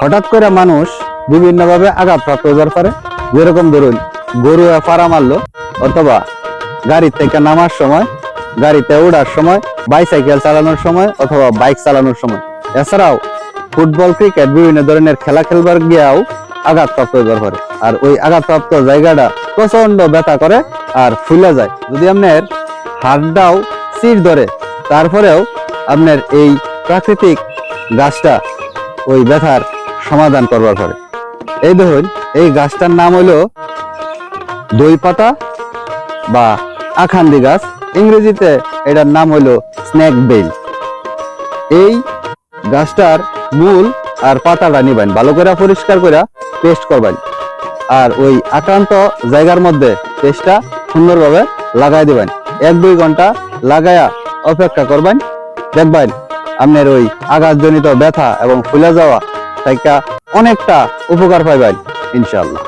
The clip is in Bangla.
হঠাৎ করে মানুষ বিভিন্নভাবে আঘাতপ্রাপ্ত হবার পারে যেরকম ধরুন গরু ফাড়া মারলো অথবা গাড়ি থেকে নামার সময়, গাড়িতে ওঠার সময় বাইসাইকেল চালানোর সময় অথবা বাইক চালানোর সময়। এছাড়াও ফুটবল ক্রিকেট বিভিন্ন ধরনের খেলা খেলবার গিয়াও আঘাতপ্রাপ্ত হবার পারে। আর ওই আঘাতপ্রাপ্ত জায়গাটা প্রচণ্ড ব্যথা করে আর ফুলে যায়। যদি আপনার হাড়টাও সিট ধরে, তারপরেও আপনার এই প্রাকৃতিক গাছটা ওই ব্যথার সমাধান করবার পরে। এই ধরুন এই গাছটার নাম হলো দই পাতা বা আখান্দি গাছ। ইংরেজিতে এটার নাম হলো স্ন্যাক বেল। এই গাছটার মূল আর পাতাটা নিবেন, ভালো করে পরিষ্কার করে পেস্ট করবেন। আর ওই আক্রান্ত জায়গার মধ্যে পেস্টটা সুন্দরভাবে লাগাই দিবেন। এক, দুই ঘণ্টা লাগায়া অপেক্ষা করবেন। দেখবেন, আপনার ওই আঘাতজনিত ব্যথা এবং ফুলে যাওয়া তাইকা অনেকটা উপকার পাইবেন ইনশাল্লাহ